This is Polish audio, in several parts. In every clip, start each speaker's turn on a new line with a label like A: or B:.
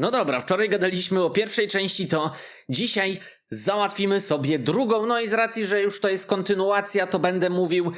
A: No dobra, wczoraj gadaliśmy o pierwszej części, to dzisiaj załatwimy sobie drugą. No i z racji, że już to jest kontynuacja, to będę mówił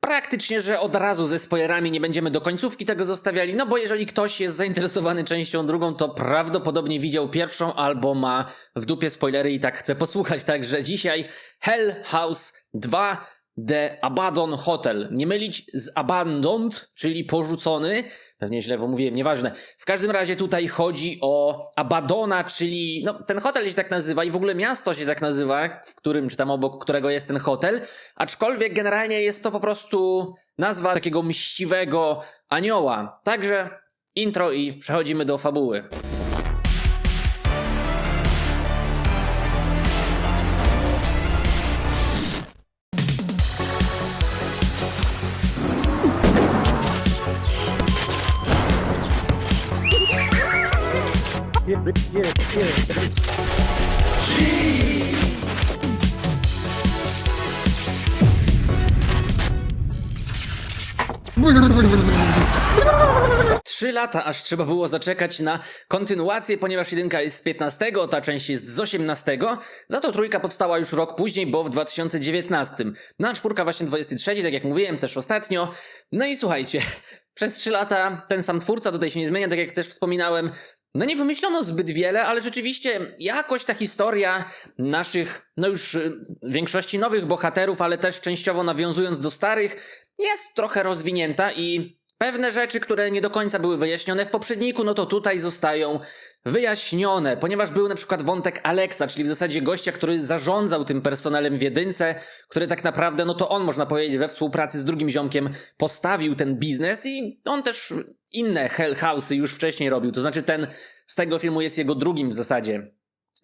A: praktycznie, że od razu ze spoilerami nie będziemy do końcówki tego zostawiali. No bo jeżeli ktoś jest zainteresowany częścią drugą, to prawdopodobnie widział pierwszą albo ma w dupie spoilery i tak chce posłuchać. Także dzisiaj Hell House 2 The Abaddon Hotel. Nie mylić z Abandoned, czyli porzucony. Pewnie źle wymówiłem, nieważne. W każdym razie tutaj chodzi o Abaddona, czyli no, ten hotel się tak nazywa i w ogóle miasto się tak nazywa, w którym, czy tam obok którego jest ten hotel. Aczkolwiek generalnie jest to po prostu nazwa takiego mściwego anioła. Także intro i przechodzimy do fabuły. Trzy lata, aż trzeba było zaczekać na kontynuację, ponieważ jedynka jest z 15, ta część jest z 18. Za to trójka powstała już rok później, bo w 2019. No a czwórka właśnie 23, tak jak mówiłem też ostatnio. No i słuchajcie, przez trzy lata ten sam twórca tutaj się nie zmienia, tak jak też wspominałem. No nie wymyślono zbyt wiele, ale rzeczywiście jakoś ta historia naszych, no już y, większości nowych bohaterów, ale też częściowo nawiązując do starych, jest trochę rozwinięta i pewne rzeczy, które nie do końca były wyjaśnione w poprzedniku, no to tutaj zostają wyjaśnione, ponieważ był na przykład wątek Alexa, czyli w zasadzie gościa, który zarządzał tym personelem w jedynce, który tak naprawdę, no to on można powiedzieć we współpracy z drugim ziomkiem postawił ten biznes i on też inne Hell House'y już wcześniej robił, to znaczy ten z tego filmu jest jego drugim w zasadzie.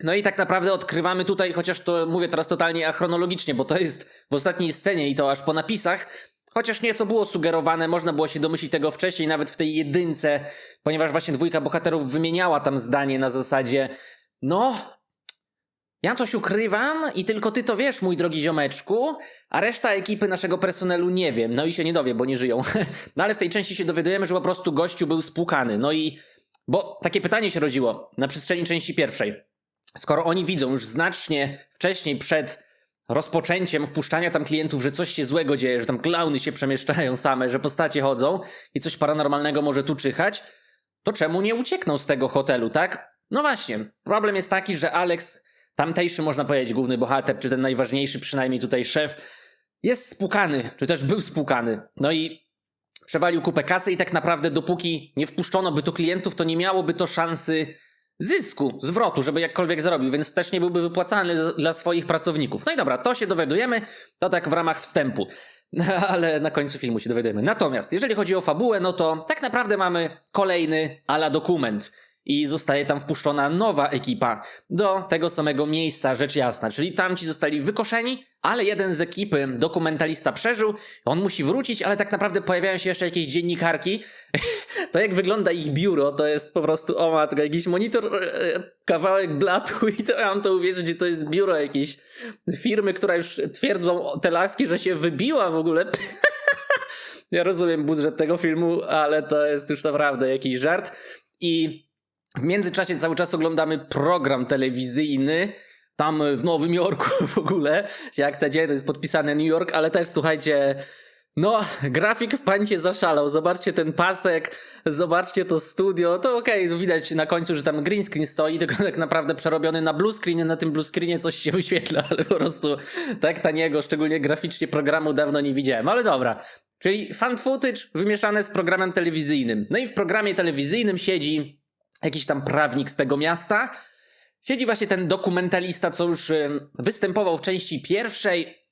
A: No i tak naprawdę odkrywamy tutaj, chociaż to mówię teraz totalnie achronologicznie, bo to jest w ostatniej scenie i to aż po napisach, Chociaż nieco było sugerowane, można było się domyślić tego wcześniej, nawet w tej jedynce, ponieważ właśnie dwójka bohaterów wymieniała tam zdanie na zasadzie no, ja coś ukrywam i tylko ty to wiesz, mój drogi ziomeczku, a reszta ekipy naszego personelu nie wiem. No i się nie dowie, bo nie żyją. No ale w tej części się dowiadujemy, że po prostu gościu był spłukany. No i, bo takie pytanie się rodziło na przestrzeni części pierwszej. Skoro oni widzą już znacznie wcześniej przed rozpoczęciem wpuszczania tam klientów, że coś się złego dzieje, że tam klauny się przemieszczają same, że postacie chodzą i coś paranormalnego może tu czyhać, to czemu nie uciekną z tego hotelu, tak? No właśnie, problem jest taki, że Alex, tamtejszy można powiedzieć główny bohater, czy ten najważniejszy przynajmniej tutaj szef, jest spłukany, czy też był spłukany. No i przewalił kupę kasy i tak naprawdę dopóki nie wpuszczono by tu klientów, to nie miałoby to szansy zysku, zwrotu, żeby jakkolwiek zarobił, więc też nie byłby wypłacany z- dla swoich pracowników. No i dobra, to się dowiadujemy, to tak w ramach wstępu. Ale na końcu filmu się dowiadujemy. Natomiast, jeżeli chodzi o fabułę, no to tak naprawdę mamy kolejny ala dokument. I zostaje tam wpuszczona nowa ekipa do tego samego miejsca, rzecz jasna. Czyli tamci zostali wykoszeni, ale jeden z ekipy, dokumentalista przeżył. On musi wrócić, ale tak naprawdę pojawiają się jeszcze jakieś dziennikarki. To jak wygląda ich biuro, to jest po prostu, o matko, jakiś monitor, e, kawałek blatu i to ja mam to uwierzyć, że to jest biuro jakiejś firmy, która już twierdzą te laski, że się wybiła w ogóle. Ja rozumiem budżet tego filmu, ale to jest już naprawdę jakiś żart. I w międzyczasie cały czas oglądamy program telewizyjny. Tam w Nowym Jorku w ogóle się akcja dzieje, to jest podpisane New York, ale też słuchajcie, no, grafik w pancie zaszalał. Zobaczcie ten pasek, zobaczcie to studio. To okej, widać na końcu, że tam green screen stoi, tylko tak naprawdę przerobiony na blue screen. Na tym blue screenie coś się wyświetla, ale po prostu tak taniego, szczególnie graficznie programu dawno nie widziałem. Ale dobra. Czyli fan footage wymieszane z programem telewizyjnym. No i w programie telewizyjnym siedzi jakiś tam prawnik z tego miasta. Siedzi właśnie ten dokumentalista, co już em, występował w części pierwszej.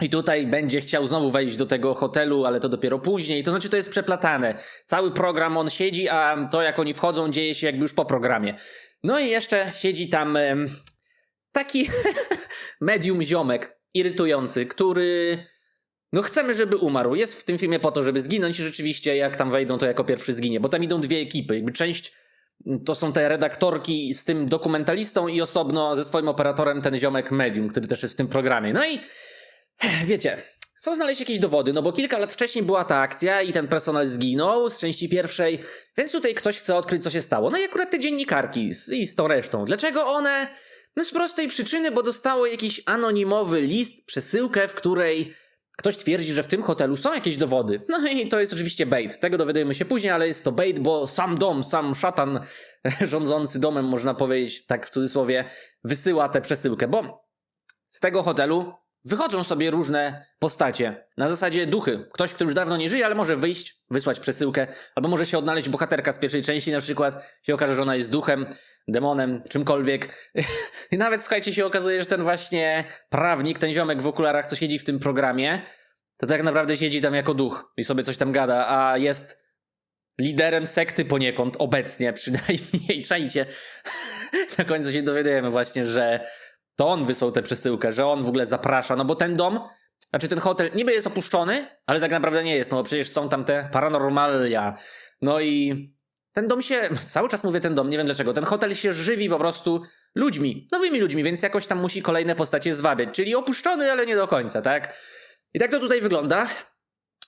A: I tutaj będzie chciał znowu wejść do tego hotelu, ale to dopiero później. To znaczy, to jest przeplatane. Cały program on siedzi, a to jak oni wchodzą, dzieje się jakby już po programie. No i jeszcze siedzi tam taki medium ziomek, irytujący, który. No chcemy, żeby umarł. Jest w tym filmie po to, żeby zginąć i rzeczywiście jak tam wejdą, to jako pierwszy zginie. Bo tam idą dwie ekipy. Jakby część to są te redaktorki z tym dokumentalistą i osobno ze swoim operatorem ten ziomek medium, który też jest w tym programie. No i wiecie, chcą znaleźć jakieś dowody, no bo kilka lat wcześniej była ta akcja i ten personel zginął z części pierwszej, więc tutaj ktoś chce odkryć, co się stało. No i akurat te dziennikarki z, i z tą resztą. Dlaczego one? No z prostej przyczyny, bo dostały jakiś anonimowy list, przesyłkę, w której ktoś twierdzi, że w tym hotelu są jakieś dowody. No i to jest oczywiście bait. Tego dowiadujemy się później, ale jest to bait, bo sam dom, sam szatan rządzący domem, można powiedzieć, tak w cudzysłowie, wysyła tę przesyłkę, bo z tego hotelu wychodzą sobie różne postacie. Na zasadzie duchy. Ktoś, kto już dawno nie żyje, ale może wyjść, wysłać przesyłkę, albo może się odnaleźć bohaterka z pierwszej części, na przykład się okaże, że ona jest duchem, demonem, czymkolwiek. I nawet, słuchajcie, się okazuje, że ten właśnie prawnik, ten ziomek w okularach, co siedzi w tym programie, to tak naprawdę siedzi tam jako duch i sobie coś tam gada, a jest liderem sekty poniekąd obecnie przynajmniej. Czajcie. Na końcu się dowiadujemy właśnie, że to on wysłał tę przesyłkę, że on w ogóle zaprasza, no bo ten dom, znaczy ten hotel niby jest opuszczony, ale tak naprawdę nie jest, no bo przecież są tam te paranormalia. No i ten dom się, cały czas mówię ten dom, nie wiem dlaczego, ten hotel się żywi po prostu ludźmi, nowymi ludźmi, więc jakoś tam musi kolejne postacie zwabiać, czyli opuszczony, ale nie do końca, tak? I tak to tutaj wygląda.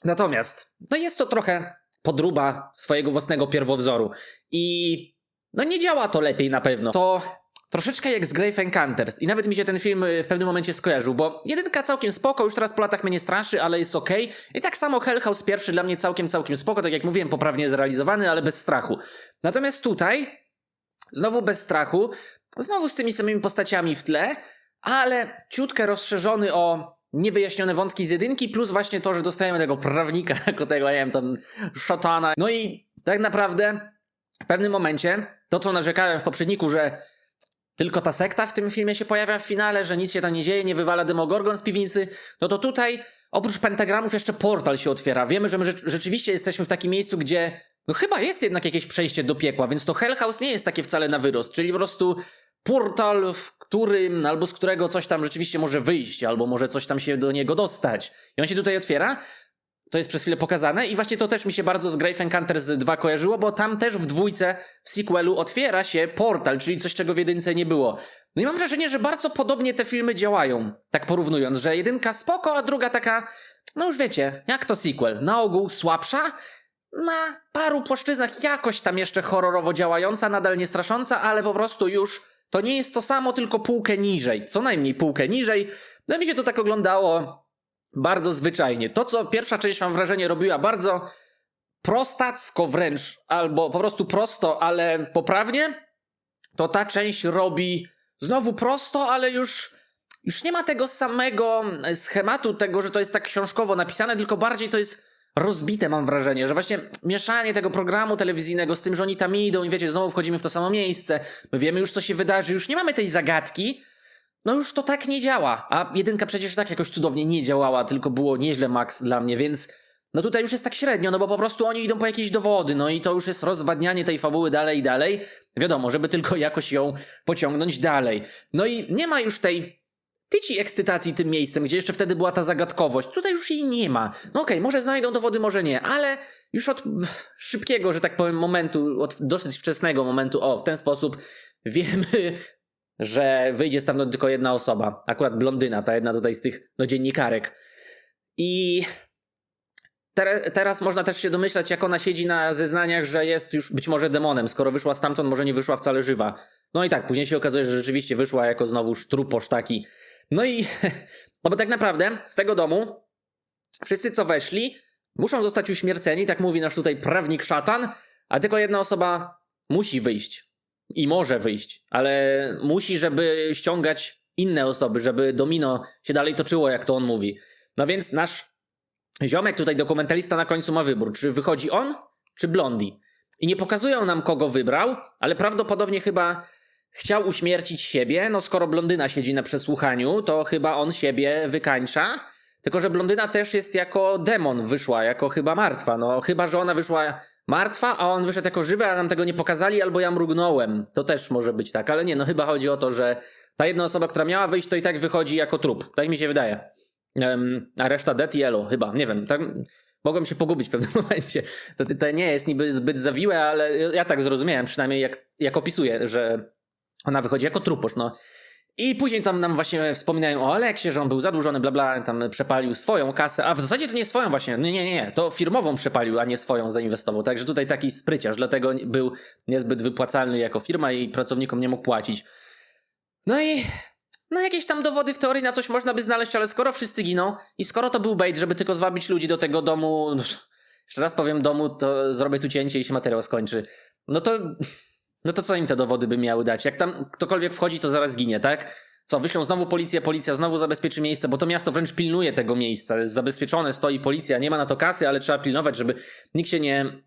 A: Natomiast, no jest to trochę podruba swojego własnego pierwowzoru i no nie działa to lepiej na pewno. To troszeczkę jak z Grave Encounters i nawet mi się ten film y, w pewnym momencie skojarzył, bo jedynka całkiem spoko, już teraz po latach mnie nie straszy, ale jest ok. I tak samo Hell House pierwszy dla mnie całkiem, całkiem spoko, tak jak mówiłem, poprawnie zrealizowany, ale bez strachu. Natomiast tutaj, znowu bez strachu, znowu z tymi samymi postaciami w tle, ale ciutkę rozszerzony o niewyjaśnione wątki z jedynki, plus właśnie to, że dostajemy tego prawnika jako tego, nie wiem, tam szatana. No i tak naprawdę w pewnym momencie, to co narzekałem w poprzedniku, że tylko ta sekta w tym filmie się pojawia w finale, że nic się tam nie dzieje, nie wywala Demogorgon z piwnicy, no to tutaj oprócz pentagramów jeszcze portal się otwiera. Wiemy, że my rzecz- rzeczywiście jesteśmy w takim miejscu, gdzie no chyba jest jednak jakieś przejście do piekła, więc to Hell House nie jest takie wcale na wyrost, czyli po prostu portal, w którym, albo z którego coś tam rzeczywiście może wyjść, albo może coś tam się do niego dostać. I on się tutaj otwiera, to jest przez chwilę pokazane i właśnie to też mi się bardzo z Grave Encounters 2 kojarzyło, bo tam też w dwójce w sequelu otwiera się portal, czyli coś, czego w jedynce nie było. No i mam wrażenie, że bardzo podobnie te filmy działają, tak porównując, że jedynka spoko, a druga taka, no już wiecie, jak to sequel, na ogół słabsza, na paru płaszczyznach jakoś tam jeszcze horrorowo działająca, nadal nie strasząca, ale po prostu już to nie jest to samo, tylko półkę niżej, co najmniej półkę niżej. No mi się to tak oglądało bardzo zwyczajnie. To, co pierwsza część, mam wrażenie, robiła bardzo prostacko wręcz, albo po prostu prosto, ale poprawnie, to ta część robi znowu prosto, ale już, już nie ma tego samego schematu, tego, że to jest tak książkowo napisane, tylko bardziej to jest rozbite, mam wrażenie, że właśnie mieszanie tego programu telewizyjnego z tym, że oni tam idą i wiecie, znowu wchodzimy w to samo miejsce, my wiemy już, co się wydarzy, już nie mamy tej zagadki, no już to tak nie działa. A jedynka przecież tak jakoś cudownie nie działała, tylko było nieźle max dla mnie, więc no tutaj już jest tak średnio, no bo po prostu oni idą po jakieś dowody, no i to już jest rozwadnianie tej fabuły dalej i dalej. Wiadomo, żeby tylko jakoś ją pociągnąć dalej. No i nie ma już tej tyci ekscytacji tym miejscem, gdzie jeszcze wtedy była ta zagadkowość. Tutaj już jej nie ma. No okej, może znajdą dowody, może nie, ale już od szybkiego, że tak powiem, momentu, od dosyć wczesnego momentu, o, w ten sposób wiemy, że wyjdzie stamtąd tylko jedna osoba. Akurat blondyna, ta jedna tutaj z tych no, dziennikarek. I Tere- teraz można też się domyślać, jak ona siedzi na zeznaniach, że jest już być może demonem. Skoro wyszła stamtąd, może nie wyszła wcale żywa. No i tak, później się okazuje, że rzeczywiście wyszła jako znowuż truposz taki. No i, no bo tak naprawdę z tego domu wszyscy co weszli muszą zostać uśmierceni, tak mówi nasz tutaj prawnik szatan, a tylko jedna osoba musi wyjść. I może wyjść, ale musi, żeby ściągać inne osoby, żeby domino się dalej toczyło, jak to on mówi. No więc nasz ziomek tutaj, dokumentalista na końcu ma wybór, czy wychodzi on, czy Blondi. I nie pokazują nam, kogo wybrał, ale prawdopodobnie chyba chciał uśmiercić siebie. No skoro blondyna siedzi na przesłuchaniu, to chyba on siebie wykańcza. Tylko, że blondyna też jest jako demon wyszła, jako chyba martwa. No chyba, że ona wyszła martwa, a on wyszedł jako żywy, a nam tego nie pokazali, albo ja mrugnąłem. To też może być tak, ale nie, no chyba chodzi o to, że ta jedna osoba, która miała wyjść, to i tak wychodzi jako trup. Tak mi się wydaje. Em, a reszta Dead Yellow, chyba, nie wiem. Tak, mogłem się pogubić w pewnym momencie. To, to nie jest niby zbyt zawiłe, ale ja tak zrozumiałem, przynajmniej jak, jak opisuję, że ona wychodzi jako truposz, no. I później tam nam właśnie wspominają o Aleksie, że on był zadłużony, bla bla, tam przepalił swoją kasę, a w zasadzie to nie swoją właśnie, nie, nie, nie, to firmową przepalił, a nie swoją zainwestował, także tutaj taki spryciarz, dlatego był niezbyt wypłacalny jako firma i pracownikom nie mógł płacić. No i no jakieś tam dowody w teorii na coś można by znaleźć, ale skoro wszyscy giną i skoro to był bait, żeby tylko zwabić ludzi do tego domu, jeszcze raz powiem domu, to zrobię tu cięcie i się materiał skończy. No to, no to co im te dowody by miały dać? Jak tam ktokolwiek wchodzi, to zaraz ginie, tak? Co, wyślą znowu policję, policja znowu zabezpieczy miejsce, bo to miasto wręcz pilnuje tego miejsca, jest zabezpieczone, stoi policja, nie ma na to kasy, ale trzeba pilnować, żeby nikt się nie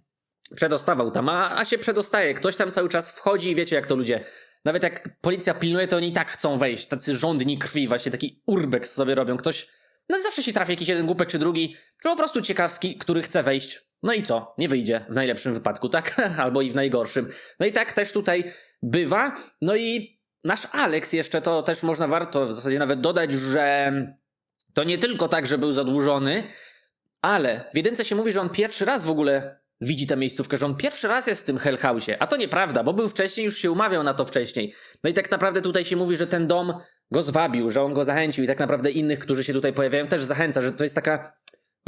A: przedostawał tam, a, a się przedostaje, ktoś tam cały czas wchodzi i wiecie jak to ludzie nawet jak policja pilnuje, to oni i tak chcą wejść. Tacy rządni krwi, właśnie taki urbex sobie robią. Ktoś, no zawsze się trafi jakiś jeden głupek czy drugi, czy po prostu ciekawski, który chce wejść. No i co? Nie wyjdzie w najlepszym wypadku, tak? Albo i w najgorszym. No i tak też tutaj bywa. No i nasz Alex jeszcze to też można warto w zasadzie nawet dodać, że to nie tylko tak, że był zadłużony, ale w jedynce się mówi, że on pierwszy raz w ogóle widzi tę miejscówkę, że on pierwszy raz jest w tym Hell House'ie. A to nieprawda, bo był wcześniej, już się umawiał na to wcześniej. No i tak naprawdę tutaj się mówi, że ten dom go zwabił, że on go zachęcił i tak naprawdę innych, którzy się tutaj pojawiają, też zachęca, że to jest taka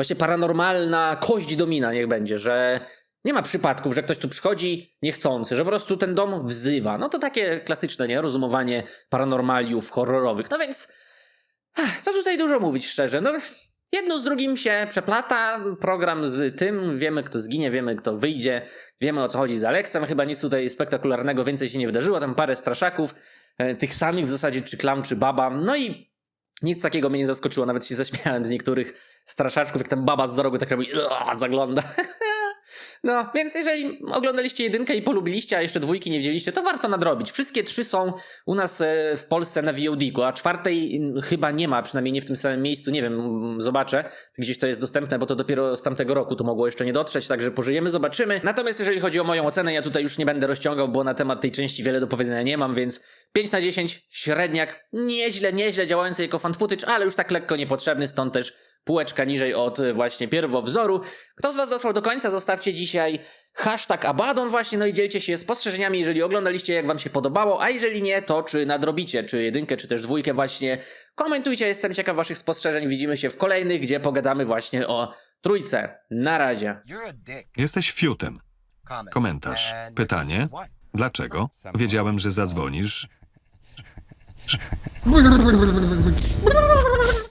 A: właśnie paranormalna kość domina, niech będzie, że nie ma przypadków, że ktoś tu przychodzi niechcący, że po prostu ten dom wzywa. No to takie klasyczne, nie? Rozumowanie paranormaliów horrorowych. No więc, co tutaj dużo mówić szczerze? No, jedno z drugim się przeplata. Program z tym, wiemy kto zginie, wiemy kto wyjdzie, wiemy o co chodzi z Aleksem. Chyba nic tutaj spektakularnego więcej się nie wydarzyło. Tam parę straszaków, e, tych samych w zasadzie, czy klam, czy baba. No i nic takiego mnie nie zaskoczyło. Nawet się zaśmiałem z niektórych straszaczków, jak tam baba z rogu tak robi, zagląda. No, więc jeżeli oglądaliście jedynkę i polubiliście, a jeszcze dwójki nie widzieliście, to warto nadrobić. Wszystkie trzy są u nas e, w Polsce na VOD-ku, a czwartej mm, chyba nie ma, przynajmniej nie w tym samym miejscu, nie wiem, mm, zobaczę, gdzieś to jest dostępne, bo to dopiero z tamtego roku to mogło jeszcze nie dotrzeć, także pożyjemy, zobaczymy. Natomiast jeżeli chodzi o moją ocenę, ja tutaj już nie będę rozciągał, bo na temat tej części wiele do powiedzenia nie mam, więc 5 na 10, średniak, nieźle, nieźle działający jako fan footage, ale już tak lekko niepotrzebny, stąd też półeczka niżej od y, właśnie pierwowzoru. Kto z Was dotrwał do końca, zostawcie dzisiaj hashtag Abaddon właśnie, no i dzielcie się spostrzeżeniami, jeżeli oglądaliście, jak Wam się podobało, a jeżeli nie, to czy nadrobicie, czy jedynkę, czy też dwójkę właśnie. Komentujcie, jestem ciekaw Waszych spostrzeżeń, widzimy się w kolejnych, gdzie pogadamy właśnie o trójce. Na razie.
B: Jesteś fiutem. Komentarz. Pytanie? Dlaczego? Wiedziałem, że zadzwonisz.